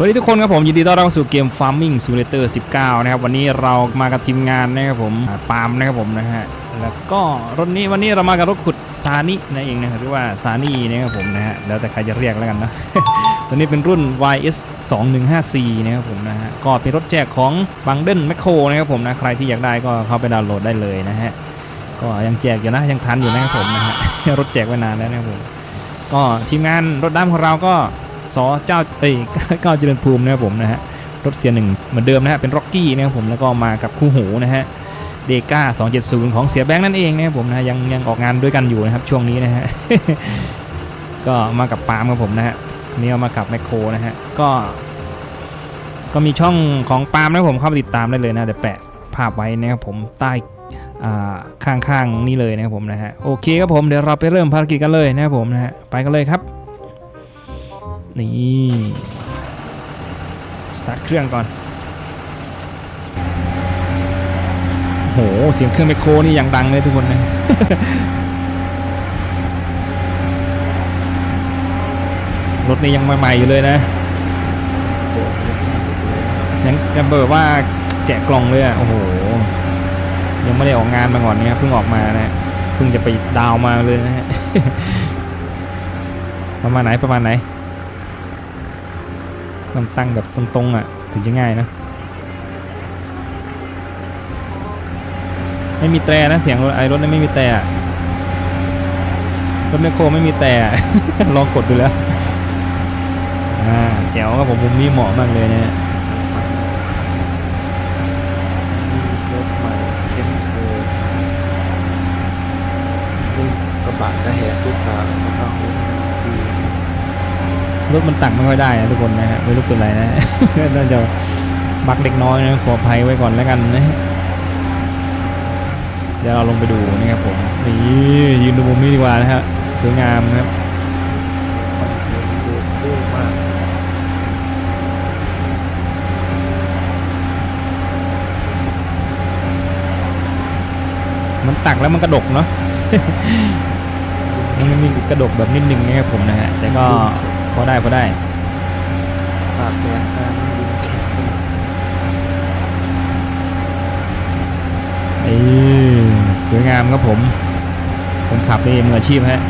สวัสดีทุกคนครับผม ยินดีต้อนรับเข้าสู่เกม Farming Simulator 19 นะครับ วันนี้เรามากับทีมงานนะครับผมปาล์มนะครับผมนะฮะแล้วก็รถนี้วันนี้เรามากับรถขุดซานินั่นเองนะครับหรือว่าซานี่นะครับผมนะฮะแล้วแต่ใครจะเรียกแล้วกันนะตัวนี้เป็นรุ่น YS 2154นะครับผมนะฮะก็เป็นรถแจกของบังเดิลแมคโครนะครับผมนะใครที่อยากได้ก็เข้าไปดาวน์โหลดได้เลยนะฮะก็ยังแจกอยู่นะยังทันอยู่นะครับผมนะฮะรถแจกไว้นานแล้วนะครับผมก็ทีมงานรถดำของเราก็ สอเจ้าเอ้ยก้าเจริญภูมินะครับผมนะฮะรถเสียหนึ่งเหมือนเดิมนะฮะเป็นร็อกกี้นะครับผมแล้วก็มากับคู่หูนะฮะเดก้า270 ของเสียแบงค์นั่นเองนะครับผมนะยังยังออกงานด้วยกันอยู่นะครับช่วงนี้นะฮะก็มากับปาล์มครับผมนะฮะนี่เอามากับแมคโครนะฮะก็ก็มีช่องของปาล์มนะครับผมเข้าไปติดตามได้เลยนะเดี๋ยวแปะภาพไว้นะครับผมใต้อ่าข้างๆนี่เลยนะครับผมนะฮะโอเคครับผมเดี๋ยวเราไปเริ่มภารกิจกันเลยนะครับผมนะฮะไปกันเลยครับ นี่สตาร์ทเครื่องก่อนโหเสียงเครื่องไมโครนี่ยังดังเลยทุกคนนะรถนี้ยังใหม่ๆอยู่เลยนะยังจะเบิดว่าแกะกล่องเลยอะโอ้โหยังไม่ได้ออกงานมาก่อนเนี่ยเพิ่งออกมานะเพิ่งจะไปดาวมาเลยนะฮะประมาณไหนประมาณไหน ต้องตั้งแบบตรงๆอะถึงจะง่ายนะ ไม่มีแตรนะเสียงรถไอรถนี่ไม่มีแตรรถแมคโครไม่มีแตรลองกดดูแล้ว อ่าแจ๋วครับผมมุมนี้เหมาะมากเลยนะฮะรถใหม่เช่นเคยรุ่นกระบะก็แหกทุกทางแล้วก็หุ้นดี รถมันตักไม่ค่อยได้นะทุกคนนะฮะไม่รู้เป็นไรนะน่าจะบักเล็กน้อยนะขออภัยไว้ก่อนแล้วกันนะเดี๋ยวเราลงไปดูนะครับผมนี่ยืนดูมุมนี้ดีกว่านะฮะสวยงามนะครับมันตักแล้วมันกระดกเนาะมันมีกระดกแบบนิดนึงนะครับผมนะฮะแต่ก็ อได้พอได้ปากแดงตามดินแข็งเอ้ยสวยงามครับผมผมขับเองมืออาชีพฮะ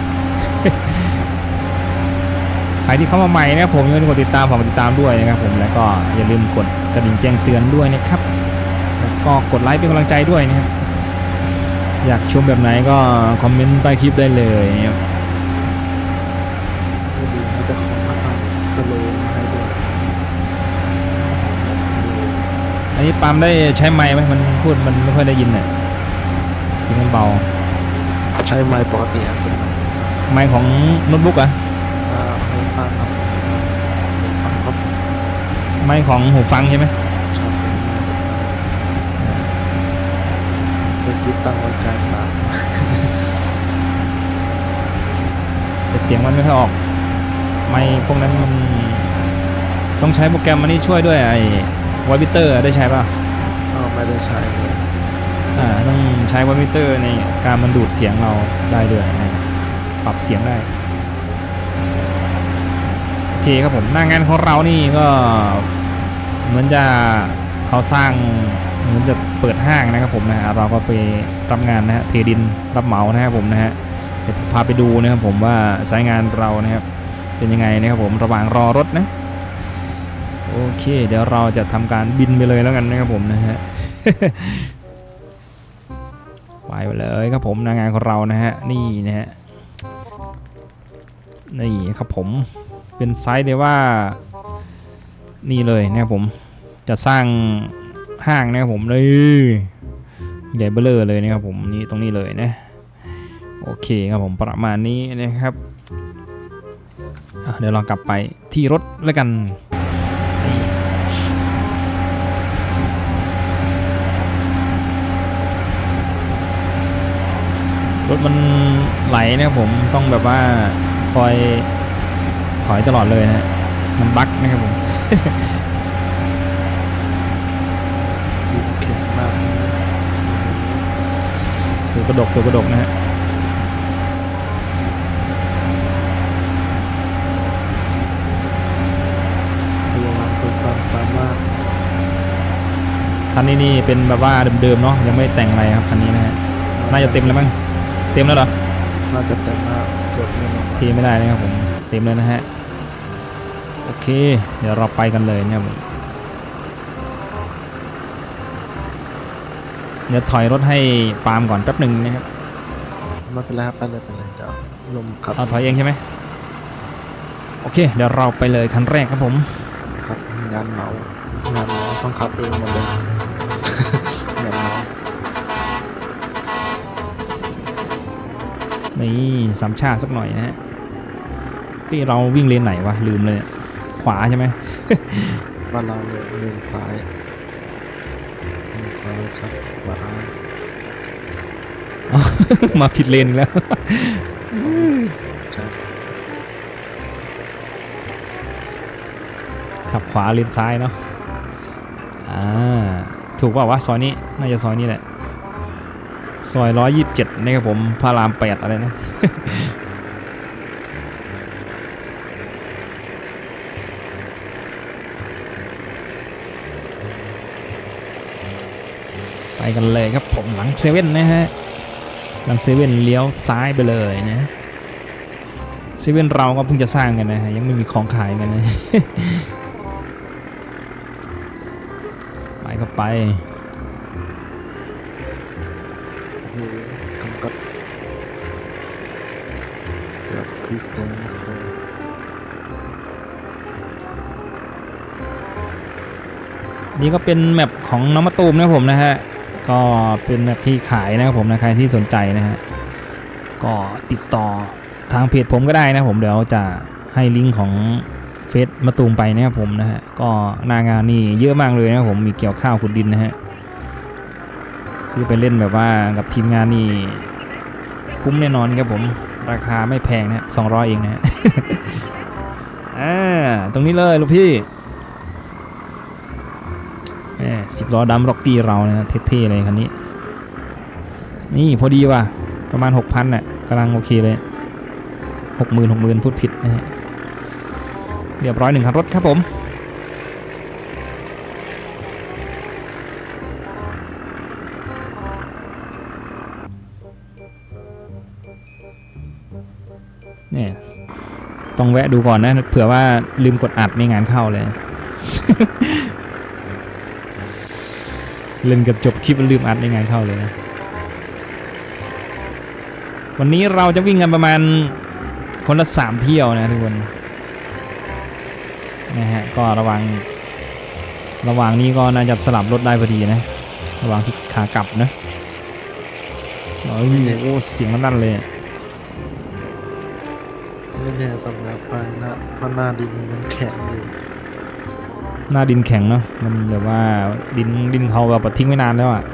ใครที่เข้ามาใหม่นะครับผมอย่าลืมกดติดตามฝากกดติดตามด้วยนะครับผมแล้วก็อย่าลืมกดกระดิ่งแจ้งเตือนด้วยนะครับแล้วก็กดไลค์เป็นกำลังใจด้วยนะครับอยากชมแบบไหนก็คอมเมนต์ใต้คลิปได้เลยนะครับ นนี้ปาล์มได้ใช้ไมค์ไหมมันพูดมันไม่ค่อยได้ยินเนี่ยเสียงมันเบา ใช้ไม้ปกติอะเป็นไม้ไมค์ของโน้ตบุ๊กอะอ่าไม่ฟังครับฟังครับไมค์ของหูฟังใช่ไหมชอบเป็นไม้จะติดตั้งไว้กลางปากแต่เสียงมันไม่ค่อยออก ไม่พวกนั้นมันต้องใช้โปรแกรมมันนี่ช่วยด้วยไอ้ วายบิเตอร์ได้ใช้ป่ะก็ไม่ได้ใช้เลยอ่าต้องใช้วายบิเตอร์ในการมันดูดเสียงเราได้ด้วยนะปรับเสียงได้โอเคครับผมหน้างานของเรานี่ก็เหมือนจะเขาสร้างเหมือนจะเปิดห้างนะครับผมนะฮะเราก็ไปรับงานนะฮะเทดินรับเหมานะครับผมนะฮะเดี๋ยวพาไปดูนะครับผมว่าสายงานเรานะครับเป็นยังไงนะครับผมระหว่างรอรถนะ โอเค เดี๋ยวเราจะทำการบินไปเลยแล้วกันนะครับผมนะฮะไปไปเลยครับผมนางานของเรานะฮะนี่นะฮะนี่ครับผมเป็นไซส์เลยว่านี่เลยนะครับผมจะสร้างห้างนะครับผมเลยใหญ่เบ้อเลอเลยนะครับผมนี่ตรงนี้เลยนะโอเคครับผมประมาณนี้นะครับเดี๋ยวเรากลับไปที่รถแล้วกัน รถมันไหลนะครับผมต้องแบบว่าคอยถอยตลอดเลยนะฮะมันบั๊กนะครับผมดินแข็งมากตัวกระดกตัวกระดกนะฮะระวังสมากคันนี้นี่เป็นแบบว่าเดิมๆเนาะยังไม่แต่งอะไรครับคันนี้นะฮะน่าจะเต็มแล้วมั้ง เต็มแล้วเหรอ น่าจะเต็มมากกดเงินออกมาเทไม่ได้นะครับผมเต็มเลยนะฮะ โอเค เดี๋ยวเราไปกันเลยนะครับผมเดี๋ยวถอยรถให้ปาล์มก่อนแป๊บหนึ่งนะครับ ไม่เป็นไรครับไปเลยไปเลยเดี๋ยวลมขับเอาถอยเองใช่ไหมโอเค เดี๋ยวเราไปเลยคันแรกครับผมครับงานเหมางานเหมาต้องขับเองหมดเลย นี่สามชาติสักหน่อยนะฮะที่เราวิ่งเลนไหนวะลืมเลยเนี่ยขวาใช่ไหมบ้านเราเลยเลี้ยงซ้ายเลี้ยงซ้ายครับขวามาผิดเลนอีกแล้วครับขับขวาเลนซ้ายเนาะอ่าถูกเปล่าวะซอยนี้น่าจะซอยนี้แหละ ซอยร้อยยี่สิบเจ็ดนะครับผมพระรามแปดอะไรนะไปกันเลยครับผมหลังเซเว่นนะฮะหลังเซเว่นเลี้ยวซ้ายไปเลยนะเซเว่นเราก็เพิ่งจะสร้างกันนะฮะยังไม่มีของขายกันนะไปก็ไป โอ้โหกำกับกือบพลิกลยนะคนนี่ก็เป็นแมปของน้องมะตูมนะผมนะฮะ ก็เป็นแมปที่ขายนะครับผมนะใครที่สนใจนะฮะ ก็ติดต่อทางเพจผมก็ได้นะผมเดี๋ยวจะให้ลิงก์ของเฟซมะตูมไปนะครับผมนะฮะ ก็หนางานนี่เยอะมากเลยนะผมมีเกี่ยวข้าวขุดดินนะฮะ ซื้อไปเล่นแบบว่ากับทีมงานนี่คุ้มแน่นอนครับผม ราคาไม่แพงนะสองร้อยเองนะอ่าตรงนี้เลยลูกพี่สิบล้อดำร็อกกี้เรานะเท่ๆเลยคันนี้ นี่พอดีว่ะ ประมาณ 6,000น่ะกำลังโอเคเลยหกหมื่นหกหมื่นพูดผิดนะฮะเรียบร้อยหนึ่งคันรถครับผม ต้องแวะดูก่อนนะ เผื่อว่าลืมกดอัดในงานเข้าเลย เล่นกับจบคลิปลืมอัดในงานเข้าเลยนะ วันนี้เราจะวิ่งกันประมาณคนละสามเที่ยวนะทุกคนนะฮะก็ระวัง ระหว่างนี้ก็น่าจะสลับรถได้พอดีนะ ระหว่างที่ขากลับนะโอ้ยโอ้เสียงมันลั่นเลย ไม่แน่ตำแล้วไปนะเพราะหน้าดินมันยังแข็งอยู่หน้าดินแข็งเนาะมันแบบว่าดินดินเขาแบบทิ้งไว้นานแล้วอะ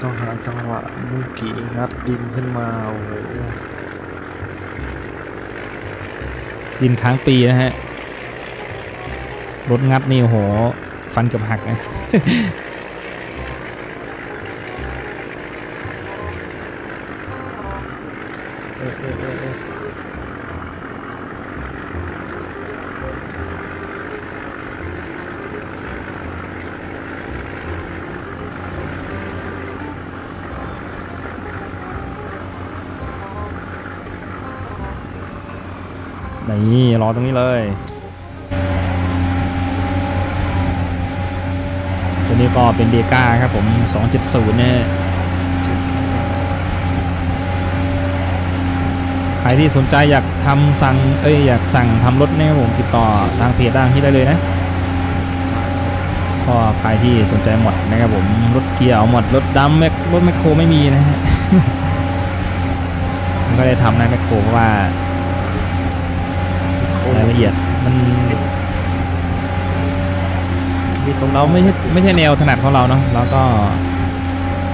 ต้องหาจังหวะมือผีงัดดินขึ้นมาโอ้โหดินค้างปีนะฮะรถงัดนี่โอ้โหฟันเกือบหักนะ นี่รอตรงนี้เลยตัวนี้ก็เป็นเดก้าครับผม 270เนี่ยใค รที่สนใจอยากทำสั่งเอ้ยอยากสั่งทำรถเนี่ยครับผมติดต่อทางเพจทางที่ได้เลยนะก็ใครที่สนใจหมดนะครับผมรถเกียร์เอาหมดรถดำแมครถแมคโครไม่มีนะฮะมันก็ได้ทำนะแมคโครเพราะว่ารายละเอียดมันเราไม่ใช่ไม่ใช่แนวถนัดของเราเนาะแล้วก็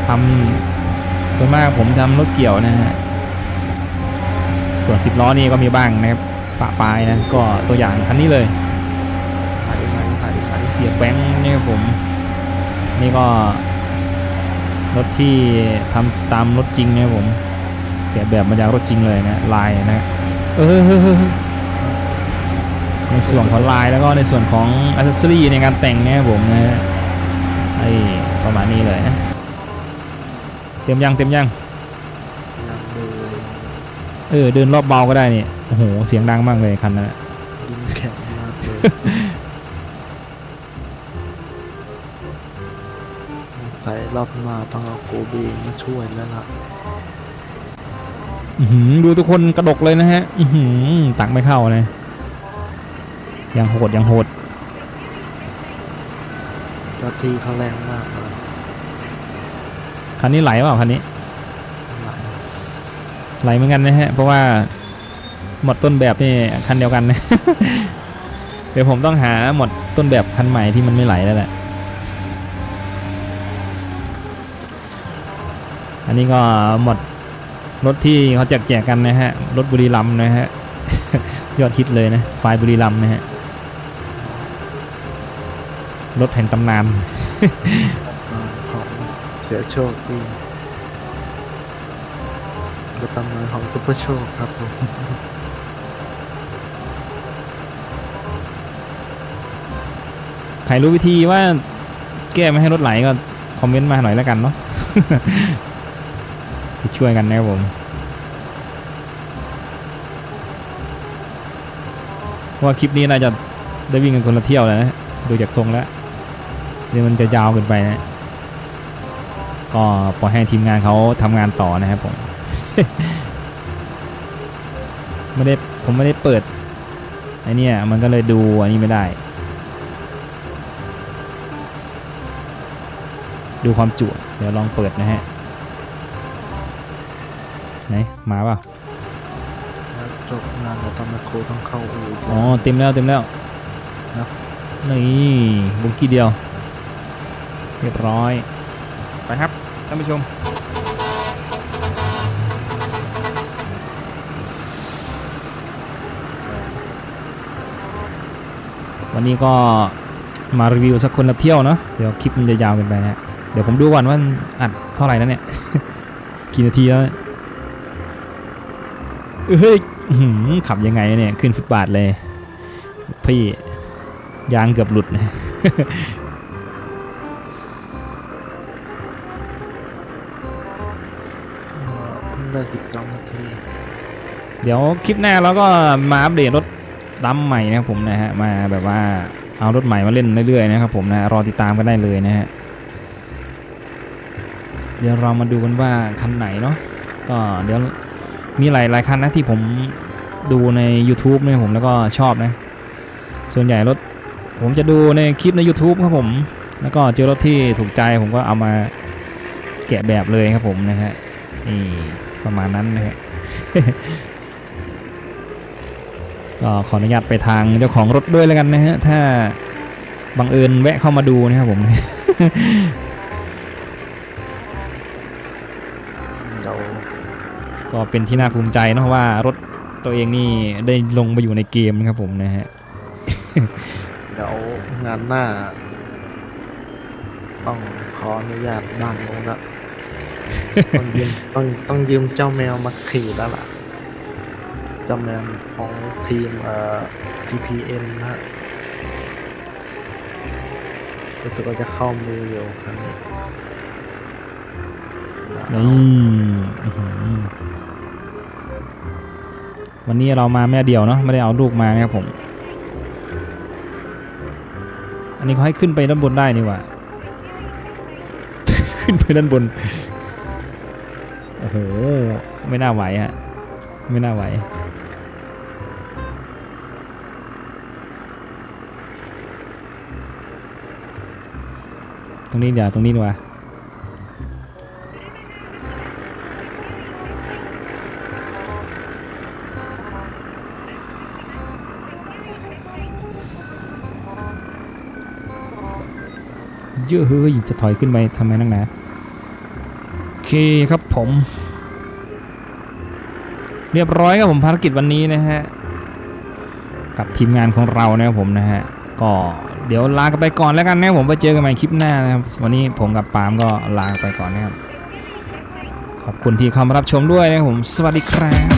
ทำส่วนมากผมทำรถเกี่ยวนะฮะ ส่วนสิบล้อนี่ก็มีบ้างนะครับปะปลายนะ ก็ตัวอย่างคันนี้เลยไหลไหลไหลไหลเสียแบงค์นี่ครับผม นี่ก็รถที่ทำตามรถจริงนะครับผมแกะแบบมาจากรถจริงเลยนะลายนะเออในส่วนของลายแล้วก็ในส่วนของอัซเซอรี่ในการแต่งเนี่ยครับผมนะฮะไอ้ประมาณนี้เลยนะเต็มยังเต็มยังยังเลย เออเดินรอบเบาก็ได้นี่โอ้โหเสียงดังมากเลยคันนั้นอะยิ้มแข็งมากเลยใส่รอบหน้าต้องเอาโกบีมาช่วยแล้วล่ะอื้อหือดูทุกคนกระดกเลยนะฮะอื้อหือตักไม่เข้าเลยยังโหดยังโหดเจ้าที่เขาแรงมากเลยคันนี้ไหลเปล่าคันนี้หลาย ไหลเหมือนกันนะฮะ เพราะว่าหมดต้นแบบนี่คันเดียวกันนะเดี๋ยวผมต้องหาหมดต้นแบบคันใหม่ที่มันไม่ไหลแล้วแหละอันนี้ก็หมดรถที่เขาแจกแจกกันนะฮะรถบุรีรัมนะฮะยอดฮิตเลยนะไฟบุรีรัมนะฮะรถแห่งตำนานขอเสียโชคดี กระตำนานของซุปเปอร์โชคครับผมใครรู้วิธีว่าแก้ไม่ให้รถไหลก็คอมเมนต์มาหน่อยแล้วกันเนาะ ช่วยกันนะครับผมว่าคลิปนี้น่าจะได้วิ่งกันคนละเที่ยวแล้วนะดูจากทรงแล้วเดี๋ยวมันจะยาวเกินไปนะก็ปล่อยให้ทีมงานเขาทำงานต่อนะครับผม ไม่ได้ผมไม่ได้เปิดไอเนี่ยมันก็เลยดูอันนี้ไม่ได้ ดูความจุ เดี๋ยวลองเปิดนะฮะ ไหน มาเปล่าแล้วจบงานเราต้องมาโคต้องเข้าอู่อ๋อเต็มแล้วเต็มแล้วครับนี่บุกกี้เดียว เรียบร้อย ไปครับท่านผู้ชม วันนี้ก็มารีวิวสักคนละเที่ยวเนาะเดี๋ยวคลิปมันจะยาวเกินไปนะเดี๋ยวผมดูก่อนว่ามันอัดเท่าไหร่แล้วเนี่ยกี่นาทีแล้วเนี่ยเฮ้ยอื้อหือขับยังไงเนี่ยขึ้นฟุตบาทเลย พี่ยางเกือบหลุดนะเอ่อเพิ่งได้สิบสองนาทีเดี๋ยวคลิปหน้าเราก็มาอัปเดตรถ ดำใหม่นะครับผมนะฮะมาแบบว่าเอารถใหม่มาเล่นเรื่อยๆนะครับผมนะรอติดตามกันได้เลยนะฮะเดี๋ยวเรามาดูกันว่าคันไหนเนาะก็เดี๋ยวมีหลายหลายคันนะที่ผมดูใน YouTube นะครับผมแล้วก็ชอบนะ ส่วนใหญ่รถผมจะดูในคลิปใน YouTube ครับผม แล้วก็เจอรถที่ถูกใจผมก็เอามาแกะแบบเลยครับผมนะฮะนี่ประมาณนั้นนะฮะ ก็ขออนุญาตไปทางเจ้าของรถด้วยแล้วกันนะฮะถ้าบังเอิญแวะเข้ามาดูนะครับผมเดี๋ยวก็เป็นที่น่าภูมิใจเนอะว่ารถตัวเองนี่ได้ลงมาอยู่ในเกมนะครับผมนะฮะเดี๋ยวงานหน้า ต้องขออนุญาตบ้านโน้นละต้องยืมต้องต้องยืมเจ้าแมวมาขี่แล้วล่ะเจ้าแมวของทีมเอ่อ TPN นะฮะรู้สึกว่าจะเข้ามืออยู่ครั้งนี้นี่อื้อหือวันนี้เรามาแม่เดียวเนาะไม่ได้เอาลูกมานะครับผม อันนี้เขาให้ขึ้นไปด้านบนได้นี่หว่า ขึ้นไปด้านบน โอ้โห ไม่น่าไหวฮะ ไม่น่าไหว ตรงนี้เดี๋ยวตรงนี้ดีกว่าเยอะเฮ้ยจะถอยขึ้นไปทำไมนักหนาโอเคครับผม เรียบร้อยครับผมภารกิจวันนี้นะฮะ กับทีมงานของเรานะครับผมนะฮะ ก็ เดี๋ยวลากันไปก่อนแล้วกันนะครับผมไปเจอกันใหม่คลิปหน้านะครับวันนี้ผมกับปามก็ลาไปก่อนนะครับขอบคุณที่เข้ามารับชมด้วยนะครับผมสวัสดีครับ